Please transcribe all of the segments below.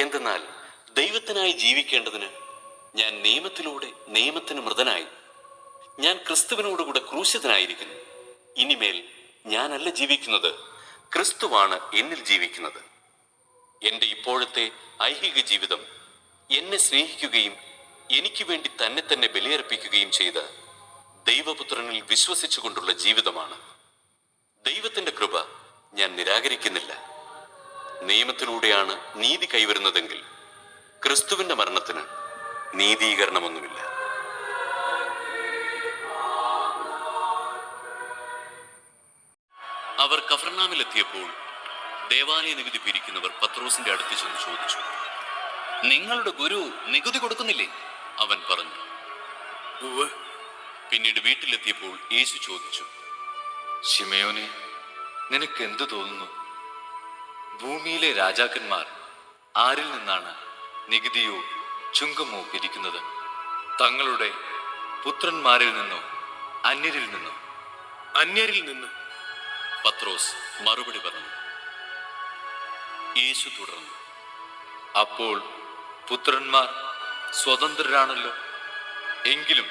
എന്തെന്നാൽ ദൈവത്തിനായി ജീവിക്കേണ്ടതിന് ഞാൻ നിയമത്തിലൂടെ നിയമത്തിന് മൃതനായി. ഞാൻ ക്രിസ്തുവിനോടുകൂടെ ക്രൂശിതനായിരിക്കുന്നു. ഇനിമേൽ ഞാനല്ല ജീവിക്കുന്നത് ക്രിസ്തുവാണ് എന്നിൽ ജീവിക്കുന്നത്. എന്റെ ഇപ്പോഴത്തെ ഐഹിക ജീവിതം എന്നെ സ്നേഹിക്കുകയും എനിക്ക് വേണ്ടി തന്നെ തന്നെ ബലിയർപ്പിക്കുകയും ചെയ്ത ദൈവപുത്രനിൽ വിശ്വസിച്ചുകൊണ്ടുള്ള ജീവിതമാണ്. ദൈവത്തിന്റെ കൃപ ഞാൻ നിരാകരിക്കുന്നില്ല. നിയമത്തിലൂടെയാണ് നീതി കൈവരുന്നതെങ്കിൽ ക്രിസ്തുവിന്റെ മരണത്തിന് നീതീകരണമൊന്നുമില്ല. അവർ കഫർനാമിലെത്തിയപ്പോൾ ദേവാലയ നികുതി പിരിക്കുന്നവർ പത്രോസിന്റെ അടുത്ത് ചെന്ന് ചോദിച്ചു നിങ്ങളുടെ ഗുരു നികുതി കൊടുക്കുന്നില്ലേ? അവൻ പറഞ്ഞു പിന്നീട് വീട്ടിലെത്തിയപ്പോൾ യേശു ചോദിച്ചു ശിമയോനെ നിനക്ക് എന്തു തോന്നുന്നു? ഭൂമിയിലെ രാജാക്കന്മാർ ആരിൽ നിന്നാണ് നികുതിയോ ചുങ്കമോ പിരിക്കുന്നത്? തങ്ങളുടെ പുത്രന്മാരിൽ നിന്നോ അന്യരിൽ നിന്നോ? അന്യരിൽ നിന്ന്. പത്രോസ് മറുപടി പറഞ്ഞു. യേശു തുടർന്നു. അപ്പോൾ പുത്രന്മാർ സ്വതന്ത്രരാണല്ലോ. എങ്കിലും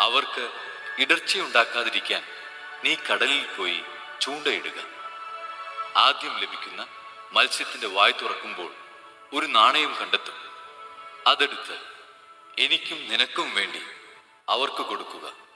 അവർക്ക് ഇടർച്ചയുണ്ടാക്കാതിരിക്കാൻ നീ കടലിൽ പോയി ചൂണ്ടയിടുക. ആദ്യം ലഭിക്കുന്ന മത്സ്യത്തിന്റെ വായ് തുറക്കുമ്പോൾ ഒരു നാണയം കണ്ടെത്തും. അതെടുത്ത് എനിക്കും നിനക്കും വേണ്ടി അവർക്ക് കൊടുക്കുക.